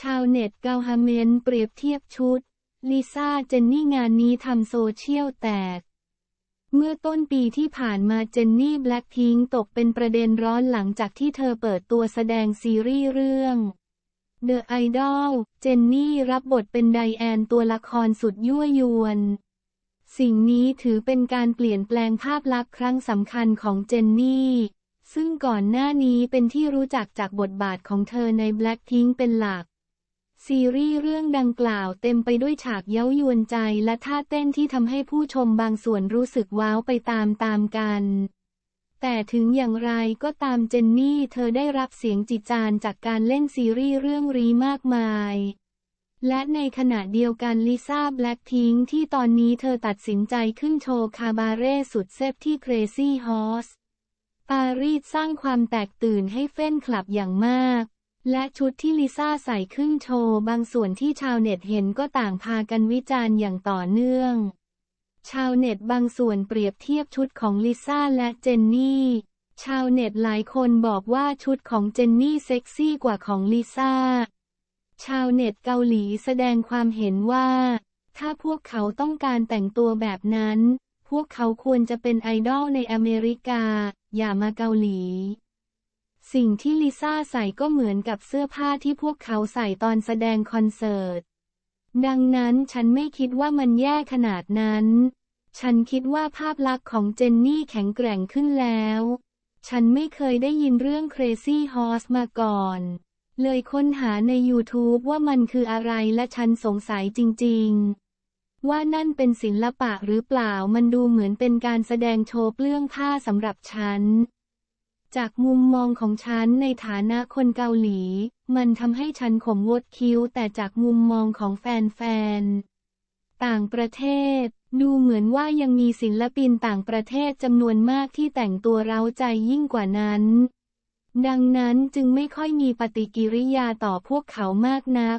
ชาวเน็ตเกาฮาเมนเปรียบเทียบชุด ลิซ่าเจนนี่งานนี้ทำโซเชียลแตก เมื่อต้นปีที่ผ่านมาเจนนี่แบล็คพิงตกเป็นประเด็นร้อนหลังจากที่เธอเปิดตัวแสดงซีรีส์เรื่อง The Idol เจนนี่รับบทเป็นไดแอนตัวละครสุดยั่วยวน สิ่งนี้ถือเป็นการเปลี่ยนแปลงภาพลักษณ์ครั้งสำคัญของเจนนี่ซึ่งก่อนหน้านี้เป็นที่รู้จักจากบทบาทของเธอใน Blackpink เป็นหลัก ซีรีส์เรื่องดังกล่าวเต็มไปด้วยฉากเย้ายวนใจและท่าเต้นที่ทำให้ผู้ชมบางส่วนรู้สึกว้าวไปตามๆกัน แต่ถึงอย่างไรก็ตามเจนนี่เธอได้รับเสียงจิจานจากการเล่นซีรีส์เรื่องรีมากมาย และในขณะเดียวกันลิซ่าแบล็คพิงที่ตอนนี้เธอตัดสินใจขึ้นโชว์คาบาเร่สุดเซฟที่ Crazy Horse ปารีสสร้างความแตกตื่นให้เฟ้นคลับอย่างมาก และชุดที่ลิซ่าใส่ขึ้นโชว์บางส่วนที่ชาวเน็ตเห็นก็ต่างพากันวิจารณ์อย่างต่อเนื่อง ชาวเน็ตบางส่วนเปรียบเทียบชุดของลิซ่าและเจนนี่ ชาวเน็ตหลายคนบอกว่าชุดของเจนนี่เซ็กซี่กว่าของลิซ่า ชาวเน็ตเกาหลีแสดงความเห็นว่า ถ้าพวกเขาต้องการแต่งตัวแบบนั้น พวกเขาควรจะเป็นไอดอลในอเมริกา อย่ามาเกาหลี สิ่งที่ลิซ่าใส่ก็เหมือนกับเสื้อผ้าที่พวกเขาใส่ตอนแสดงคอนเสิร์ต ดังนั้นฉันไม่คิดว่ามันแย่ขนาดนั้น ฉันคิดว่าภาพลักษณ์ของเจนนี่แข็งแกร่งขึ้นแล้ว ฉันไม่เคยได้ยินเรื่อง Crazy Horse มาก่อน เลยค้นหาใน YouTube ว่ามันคืออะไรและฉันสงสัยจริง ๆ ว่านั่นเป็นศิลปะหรือเปล่ามันดูเหมือนเป็นการแสดงโชว์เปลื้องผ้าสำหรับฉัน จากมุมมองของฉันในฐานะคนเกาหลี มันทำให้ฉันขมวดคิ้วแต่จากมุมมองของแฟนๆ ต่างประเทศ ดูเหมือนว่ายังมีศิลปินต่างประเทศจำนวนมากที่แต่งตัวเร้าใจยิ่งกว่านั้น ดังนั้นจึงไม่ค่อยมีปฏิกิริยาต่อพวกเขามากนัก